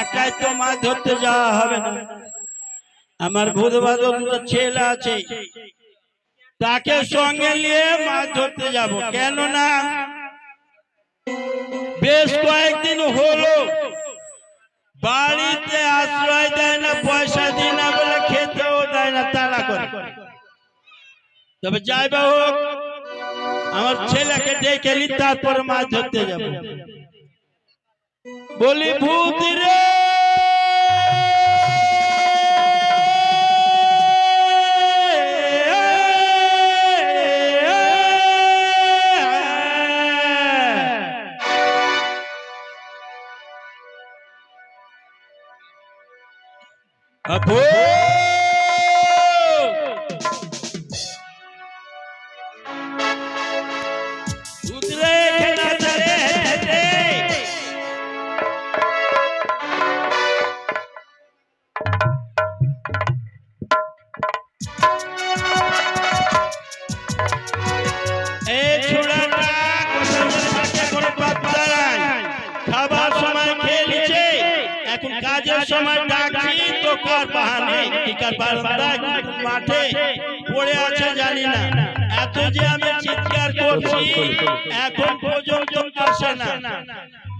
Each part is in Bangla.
একাই তো মাছ ধরতে যাওয়া হবে না। আমার ভূত বাদল ছেলে আছে। তাকে সঙ্গে নিয়ে মাছ ধরতে যাব। কেন না বেশ কয়েকদিন হলো, বাড়িতে আশ্রয় দেয় না, পয়সা দিই না বলে খেতেও দেয় না তাড়া করে। তবে যাই বা হোক আমার ছেলেকে ডেকে নি তারপর মাছ ধরতে যাব। বলি ভূত রে আবু কাজের সময় ডাকছি তো কার বাহানে? টিকার বারান্দায় মাঠে পড়ে আছে জানি না। এত যে আমি চিৎকার করছি এখন পর্যন্ত আসে না।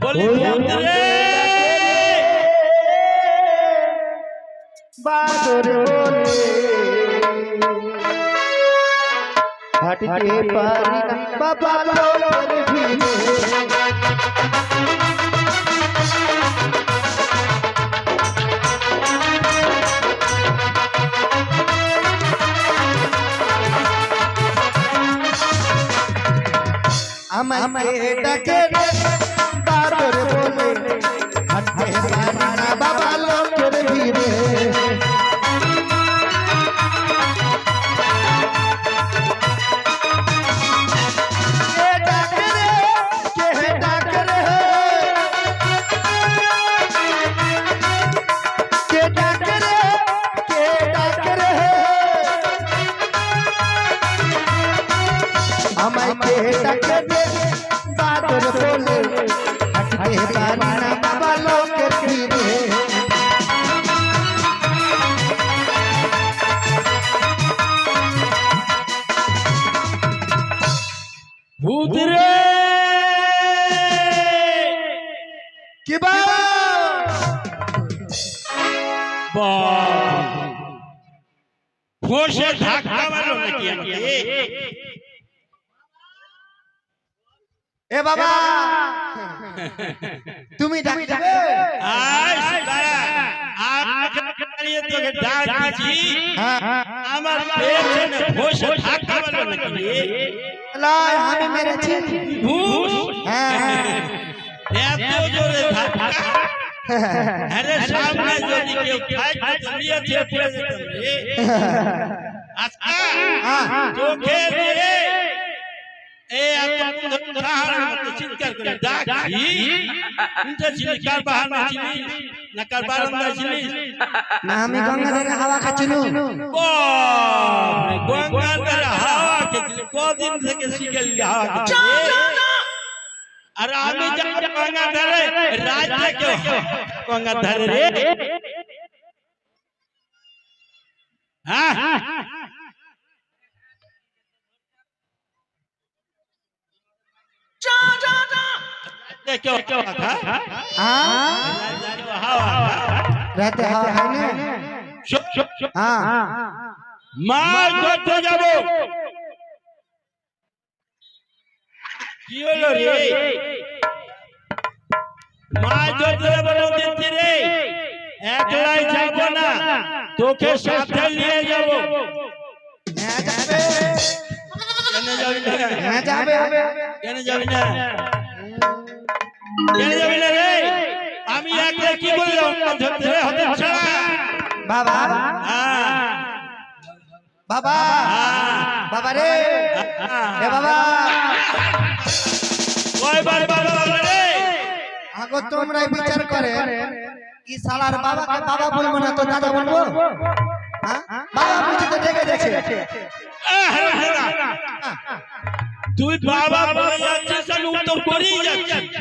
বলি বন্ধুরে বাদর বলে। হাঁটতে পারি না। বাবা লোকের ভিড়ে আমাকে ডাকে রে বাদর বাদর বলে হাঁটতে পারি না বাবা লোকের ভিড়ে ভূত রে কি বা ঘষে ধাক্কা মারো নাকি আমাকে এ বাবা! তুমি তোকে ডাকছি হ্যাঁ। আমার রে? লয় আমি মেরেছি। ঘুষ। হ্যাঁ এত জোরে ধাক্কা। আরে সামনে যদি কেউ আচ্ছা। হ্যাঁ চোখে চিৎকার করে ডাকছি শুনতে ছিলি কার বাহানা ছিলি না কার বারান্দা ছিলি না আমি গঙ্গাধারে হাওয়া খাচ্ছিলু গঙ্গার হাওয়া খেয়েছিলি কদিন থেকে হাওয়া খেয়েছিলি আর আমি যাব গঙ্গার ধারে। রাজ্যে কেউ গঙ্গার ধারে রে হ্যাঁ হ্যাঁ মাছ ধরতে যাব কি মাছ ধরতে যাব নদীর তীরে একলাই যাব না তোকে সাথে নিয়ে যাব কেন যাবি না কেন যাবি না কেন যাবি না রে? আমি একলাই কি বললাম? মাছ ধরতে রে হতে ছাড়া বাবা। হ্যাঁ। বাবা। হ্যাঁ। বাবা রে। এ বাবা। কয়বার বাবা বলে রে। আগো তোমরাই বিচার করে। কি শালার বাবাকে বাবা বলব না তো দাদা বলব? হ্যাঁ? বাবা বুঝি তো দেখে দেখে। হ্যাঁ, হ্যাঁ। তুই বাবা বলে যাচ্ছিস আমি উল্টো করেই যাচ্ছি। হ্যাঁ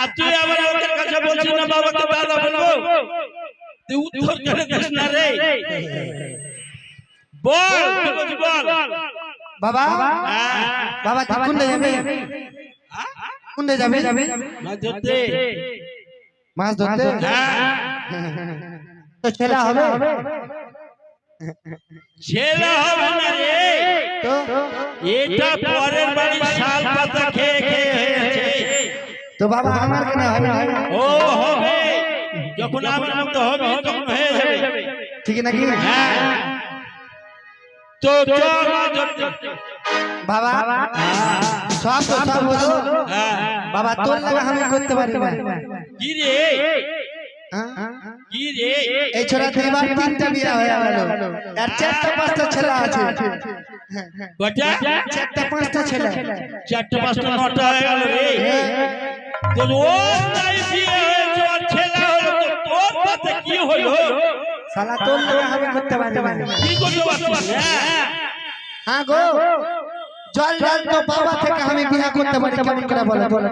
আর তুই আবার ওদের কাছে বলছিস না বাবাকে দাদা বলব? তুই উত্তর করে দিস না রে। বল বল বাবা হ্যাঁ। বাবা তুই কোনটা যাবে? কোনটা যাবে? মাছ ধরতে। মাছ ধরতে? হ্যাঁ। তো ছেলে হবে। ছেলে হবে। না রে। তো? এটা পরের বাড়ি তো বাবা আমার কেন হবে না? ও হবে। যখন আমার মতো হবে তখন হয়ে যাবে। ঠিক নাকি? হ্যাঁ। তো। বাবা সব তো সব হলো হ্যাঁ। বাবা তোর লাগা আমি করতে পারি না। কি রে? হ্যাঁ? কি রে? এই ছোড়া দুইবার তিনটা বিয়ে হয়ে গেল। আর চারটা পাঁচটা ছেলে আছে। কটা চারটা পাঁচটা ছেলে। চারটে পাঁচটা নটা হয়ে গেল রে। তো ও তাই বিয়ে হয়েছে আর ছেলে হলো তো তোর সাথে কি হলো শালা তোর লাগা আমি করতে পারি কি করতে পারছিস হ্যাঁ হ্যাঁ গো জল জল তো বাবা থেকে আমি বিয়া করতে পারি কেমন করে বলে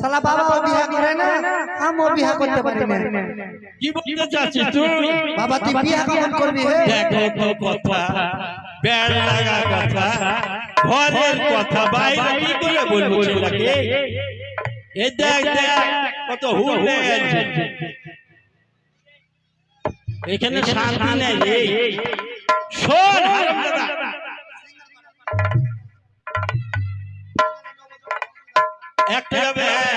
শালা বাবাও বিয়া করে না আমিও বিয়া করতে পারি না কি বলতে চাচ্ছিস তুই বাবা তুই বিয়া কেমন করবি হে দেখো তো কথা ব্যাড লাগা কথা ঘরের কথা বাইরে কি করে বলব ছেলেকে এ দেখ দেখ কত হুল এখানে শান্তি নেই রে শোন হারামজাদা একটা যাবে হ্যাঁ,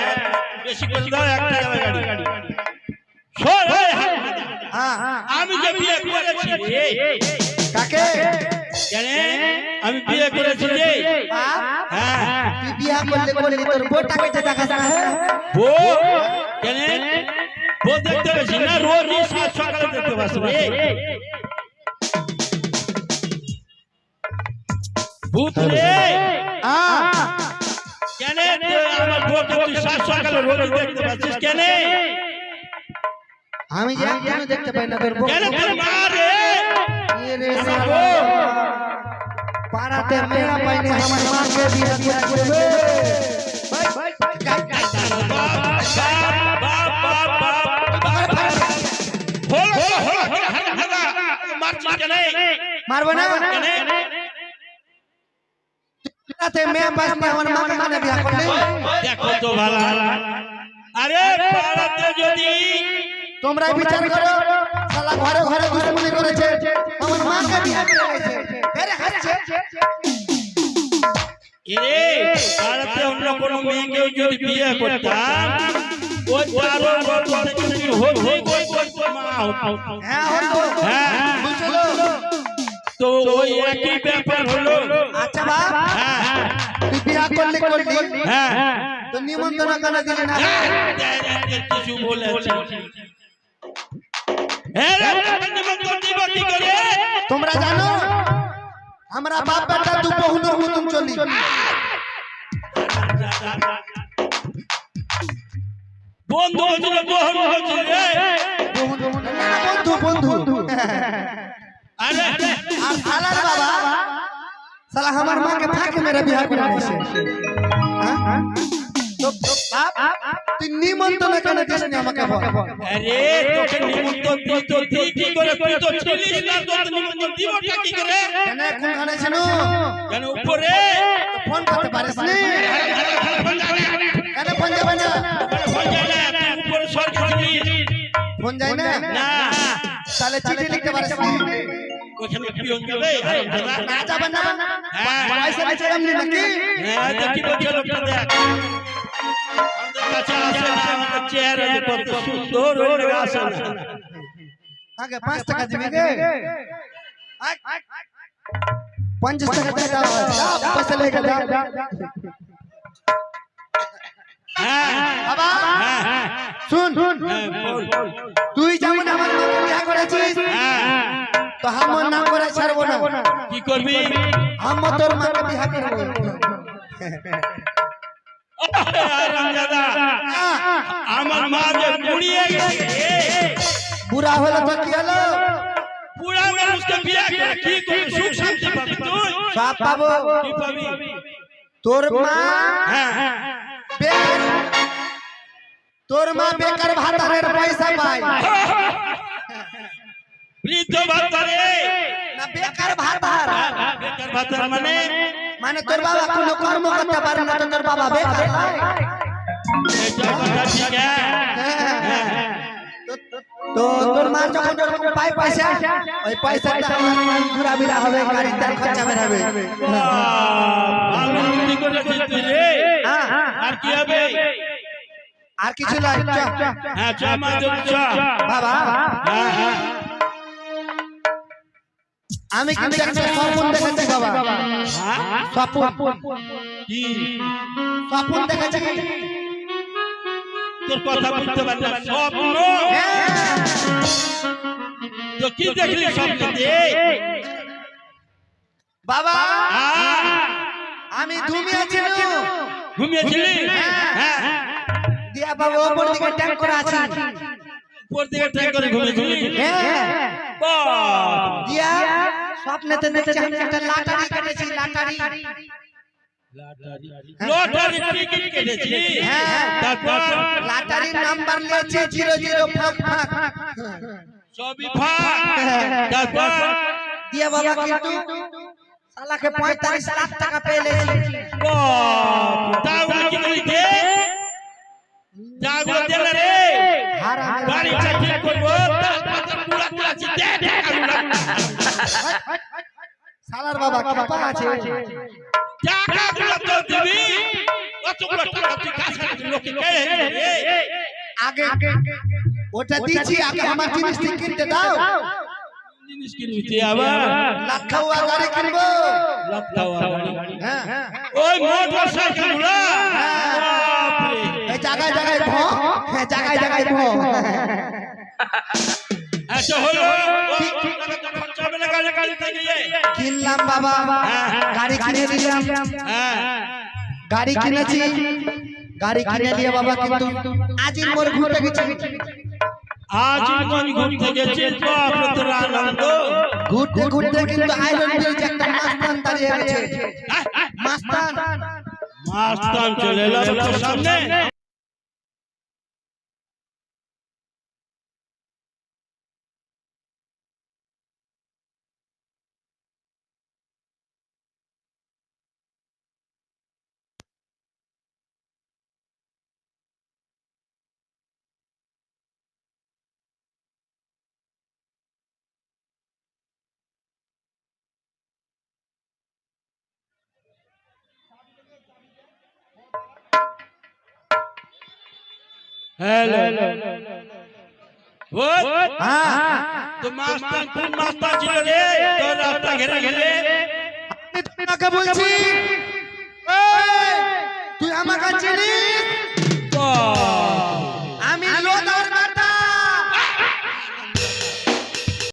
বেশি করে দাও একটা যাবে গাড়ি শোন এই হারামজাদা, হ্যাঁ আমি যে বিয়ে করেছি কাকে আমি বিয়ে করেছি রে তুই বিয়া করলে করলি তোর বউটাকে যে দেখাস না হে বউ কেন বউ দেখতে পাচ্ছি না রোজ রোজ সাত সকালে দেখতে পাচ্ছি রে ভূত রে আহ, কেন তুই আমার বউকে তুই সাত সকালে রোজ দেখতে পাচ্ছিস কেন আমি যে একদিনও দেখতে পাই না তোর বউ কেন তোর মা রে এ রে শালা, পাড়াতে মেয়া পাইনি আমার মাকে বিয়া করে দেবে মারবো না পাড়াতে মেয়া পাইনি আমার মাকে কেন বিয়া করলি দেখো তো ভালো আরে পাড়াতে যদি তোমরা বিচার করো শালা ঘরে ঘরে দুশ্মনী করেছে আমার মাকে বিয়া করে গেছে আরে হাসছে এরে পাড়াতে অন্য কোনো মেয়েকেও যদি বিয়ে করতাম ওই চারো বছর থেকে তুই হতে কই করতো মা হ্যাঁ হতো হ্যাঁ বুঝলো তো ওই একই ব্যাপার হলো আচ্ছা বাপ হ্যাঁ তুই বিয়া করলি করলি হ্যাঁ তো নিমন্ত্রণ কেন দিলি না কিছু বলেছে হ্যাঁ নিমন্ত্রণ দিব কি করে তোমরা জানো আমরা বাপ বেটা দু বহুনের মতন চলি। বন্ধু হচ্ছিল বহন না, বন্ধু বন্ধু আরে আর। শালার বাবা শালা আমার মাকে ফাঁকে মেরে বিয়া করে দিয়েছে হ্যাঁ? তো বাপ। তুই নিমন্ত্রণ কেন দিস নি আমাকে বল। আরে তোকে নিমন্ত্রণ দিত তুই কি করে? তুই তো ছিলিস না তোর নিমন্ত্রণ দিবটা কি করে? কেন কোনখানে ছিল? কেন উপরে? ফোন করতে পারিস নি? কেন ফোন যাবে না? ফোন যায় না তুই উপরে সরকার ফোন যায় না? না। তাহলে চিঠি লিখতে পারিস নি? ওখানে পিয়ন যাবে না যাবে না। হ্যাঁ। পয়সা এমনি নাকি? হ্যাঁ দেখি বলছে লোকটা দেখ। কাছে আসে না আমাদের চেহারা কত সুন্দর ওই লোক আসে না আগে পাঁচ টাকা দিবি গে। পঞ্চাশ টাকা দিয়ে দাও। দাও, পয়সা লেগে দাও বাবা শুন। তুই যেমন আমার মাকে বিয়া করেছিস তো আমার নাম করে ছাড়বো না। কি করবি? আমি তোর মাকে বিয়া করব। আমার মা যে বুড়িয়ে গেছে বুড়া হলো তো কি হলো? বুড়া মানুষকে বিয়ে করে কি করে সুখ শান্তি পাবি তুই সব পাবো? কি পাবি? তোর মা হ্যাঁ হ্যাঁ। তোর মা বেকার ভাতারের পয়সা পায়। বৃদ্ধ ভাতারে। না বেকার ভাতার বেকার ভাতার মানে মানে তোর বাবা কোনো কর্ম করতে পারে না তোর বাবা বেকার। এটা কথা ঠিক হ্যাঁ। তো তোর মা যখন যখন পাই পয়সা ওই পয়সাটা ঘুরাবিরা হবে তেল খরচা বের হবে। রে। হ্যাঁ। আর কি হবে? আর কিছু হ্যাঁ চ। বাবা। হ্যাঁ হ্যাঁ। আমি কিন্তু একটা স্বপ্ন দেখেছি বাবা। হ্যাঁ? স্বপ্ন। কি? স্বপ্ন দেখেছি তোর কথা বুঝতে স্বপ্ন। হ্যাঁ। তো কি দেখলি স্বপ্নতে বাবা। আমি ঘুমিয়েছি ঘুমিয়েছিলি। হ্যাঁ। দিয়া বাবা ওপর দিকে ট্যাঙ্ক করে আছি উপর দিকে ট্রেন করে ঘুমিয়েছিলি হ্যাঁ দিয়া স্বপ্নেতে দেখছি আমি একটা লাটারি কেটেছি লাটারি। লটারি টিকিট কেটেছি। হ্যাঁ। তারপর? লাটারির নাম্বার লিয়েছি জিরো জিরো ফাঁক ফাঁক। সবই ফাঁক। তারপর? দিয়া বাবা কিন্তু সালাকে পঁয়তাল্লিশ লাখ টাকা পেয়ে লেছি! তাগুলো কি দে তাগুলো দিলে রে সালার বাবা আছে। তো দিবি। টাকা তুই লোকে। আগে ওটা দিচ্ছি আগে আমার জিনিস ঠিক কিনতে দাও। জিনিস কিনবি আবার। লাখাওয়া গাড়ি কিনবো। গাড়ি। হ্যাঁ। ওই গুলো এই জায়গায় জায়গায় ভ হ্যাঁ জায়গায় জায়গায় ভ আচ্ছা হলো। কিনলাম বাবা গাড়ি কিনে দিলাম। হ্যাঁ। গাড়ি কিনেছি। গাড়ি কিনে দিয়ে বাবা কিন্তু আজ মোর ঘুরতে গেছি ঘুরতে গেছিস তোর আনন্দ। ঘুরতে ঘুরতে কিন্তু আইরন ব্রিজ একটা মাস্তান দাঁড়িয়ে গেছে হ্যাঁ, হ্যাঁ, মাস্তান। মাস্তান চলে এলো সামনে। হ্যালো ও হ্যাঁ তো মাস্তান কোন মাস্তান ছিল রে তোর রাস্তা ঘেরে ঘেরে আমি তোমাকে বলছি এই, তুই আমাকে চিনিস